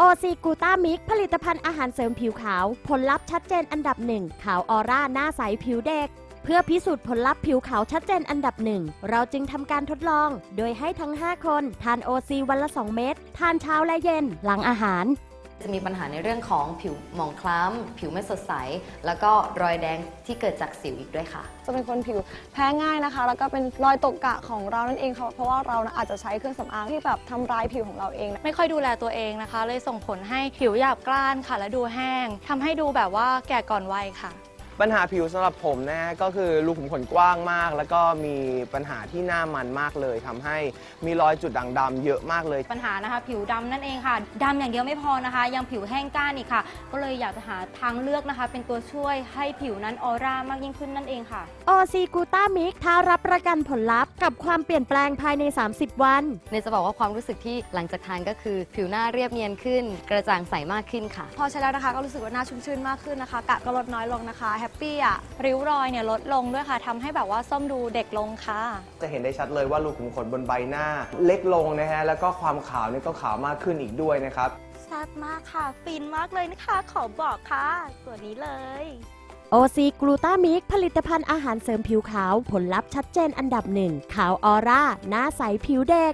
โอซีกูต้ามิกผลิตภัณฑ์อาหารเสริมผิวขาว ผลลัพธ์ชัดเจนอันดับหนึ่งขาวออร่าหน้าใสผิวเด็ก เพื่อพิสูจน์ผลลัพธ์ผิวขาวชัดเจนอันดับหนึ่งเราจึงทำการทดลอง โดยให้ทั้ง 5 คน ทานโอซีวันละ 2 เม็ดทานเช้าและเย็น หลังอาหาร จะมีปัญหาในเรื่องของผิวหมองคล้ำ ผิวไม่สดใส แล้วก็รอยแดงที่เกิดจากสิวอีกด้วยค่ะ จะเป็นคนผิวแพ้ง่ายนะคะ แล้วก็เป็นรอยตกกะของเรานั่นเองค่ะเพราะว่าเรานะอาจจะใช้เครื่องสำอางที่แบบทำร้ายผิวของเราเองนะไม่ค่อยดูแลตัวเองนะคะ เลยส่งผลให้ผิวหยาบกร้านค่ะ และดูแห้งทำให้ดูแบบว่าแก่ก่อนวัยค่ะ ปัญหาผิวสำหรับผมนะฮะก็คือรูขุมขนกว้างมาก แล้วก็มีปัญหาที่หน้ามันมากเลยทำให้มีรอยจุดด่างดำเยอะมากเลย ปัญหานะคะ ผิวดำนั่นเองค่ะดำอย่างเดียวไม่พอนะคะ ยังผิวแห้งก้านอีกค่ะ ก็เลยอยากจะหาทางเลือกนะคะ เป็นตัวช่วยให้ผิวนั้นออร่ามากยิ่งขึ้นนั่นเองค่ะ โอซีกูต้ามิกท้ารับประกันผลลัพธ์กับความเปลี่ยนแปลงภายใน 30 วัน เนยจะบอกว่าความรู้สึกที่หลังจากทานก็คือ ผิวหน้าเรียบเนียนขึ้น กระจ่างใสมากขึ้นค่ะ พอใช้แล้วนะคะก็รู้สึกว่าหน้าชุ่มชื่นมากขึ้นนะคะกะก็ลดน้อยลงนะคะแฮปปี้อะริ้วรอยเนี่ยลดลงด้วยค่ะทำให้แบบว่าส้มดูเด็กลงค่ะ จะเห็นได้ชัดเลยว่ารูขุมขนบนใบหน้า เล็กลงนะฮะแล้วก็ความขาวนี่ก็ขาวมากขึ้นอีกด้วยนะครับชัดมากค่ะ ฟินมากเลยนะคะ ขอบอกค่ะ ตัวนี้เลยโอซีกลูตามิกผลิตภัณฑ์อาหารเสริมผิวขาว ผลลัพธ์ชัดเจนอันดับหนึ่งขาวออร่า หน้าใสผิวเด็ก